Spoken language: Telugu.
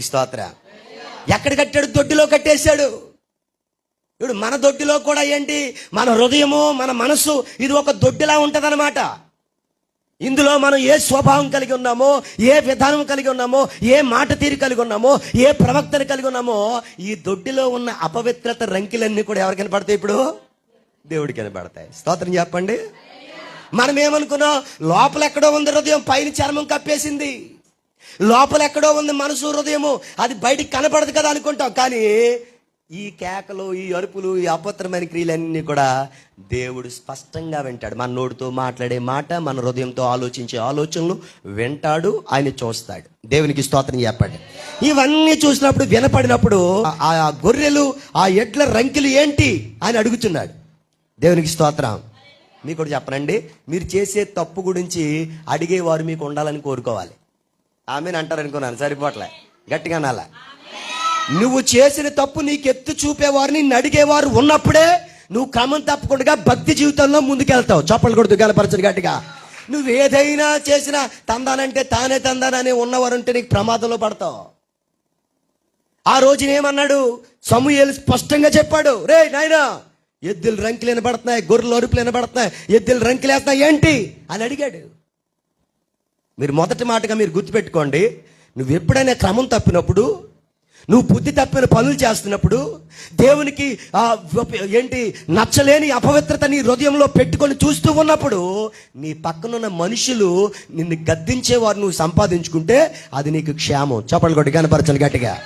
స్తోత్ర. ఎక్కడ కట్టాడు? దొడ్డిలో కట్టేశాడు. ఇప్పుడు మన దొడ్డిలో కూడా ఏంటి? మన హృదయము మన మనసు ఇది ఒక దొడ్డిలా ఉంటుందన్నమాట. ఇందులో మనం ఏ స్వభావం కలిగి ఉన్నామో ఏ విధానం కలిగి ఉన్నామో ఏ మాట తీరు కలిగి ఉన్నామో ఏ ప్రవక్తను కలిగి ఉన్నామో ఈ దొడ్డిలో ఉన్న అపవిత్రత రంకిలన్నీ కూడా ఎవరికి కనపడతాయి ఇప్పుడు? దేవుడికి కనపడతాయి. స్తోత్రం చెప్పండి. మనం ఏమనుకున్నాం లోపల ఎక్కడో ఉంది హృదయం పైన చర్మం కప్పేసింది. లోపల ఎక్కడో ఉంది మనసు హృదయము. అది బయటికి కనపడదు కదా అనుకుంటాం. కానీ ఈ కేకలు ఈ అరుపులు ఈ అపత్రమైన క్రియలన్నీ కూడా దేవుడు స్పష్టంగా వింటాడు. మన నోటితో మాట్లాడే మాట మన హృదయంతో ఆలోచించే ఆలోచనలు వింటాడు ఆయన చూస్తాడు. దేవునికి స్తోత్రం చెప్పండి. ఇవన్నీ చూసినప్పుడు వినపడినప్పుడు ఆ గొర్రెలు ఆ ఎడ్ల రంకిలు ఏంటి అని అడుగుతున్నాడు. దేవునికి స్తోత్రం. మీకు కూడా చెప్పనండి. మీరు చేసే తప్పు గురించి అడిగేవారు మీకు ఉండాలని కోరుకోవాలి. ఆమెను అంటారు అనుకున్నాను సరిపోట్లే. గట్టిగా అనాలా. నువ్వు చేసిన తప్పు నీకు ఎత్తు చూపేవారు నిన్ను అడిగేవారు ఉన్నప్పుడే నువ్వు క్రమం తప్పకుండా భక్తి జీవితంలో ముందుకెళ్తావు. చప్పలు కొడుతూ గలపరచడు గట్టిగా. నువ్వు ఏదైనా చేసినా తందానంటే తానే తందానని ఉన్నవారు ఉంటే నీకు ప్రమాదంలో పడతావు. ఆ రోజున ఏమన్నాడు? సమూహలు స్పష్టంగా చెప్పాడు. రే నాయనా ఎద్దులు రంకులు వినబడుతున్నాయి గొర్రెలు అరుపులు వినబడుతున్నాయి ఎద్దులు రంకులు వేస్తున్నాయి ఏంటి? అని అడిగాడు. మీరు మొదటి మాటగా మీరు గుర్తుపెట్టుకోండి. నువ్వు ఎప్పుడైనా క్రమం తప్పినప్పుడు నువ్వు బుద్ధి తప్పిన పనులు చేస్తున్నప్పుడు దేవునికి ఏంటి నచ్చలేని అపవిత్రత నీ హృదయంలో పెట్టుకొని చూస్తూ ఉన్నప్పుడు నీ పక్కనున్న మనుషులు నిన్ను గద్దించేవారు నువ్వు సంపాదించుకుంటే అది నీకు క్షేమం. చప్పలు కొట్టి గట్టిగా.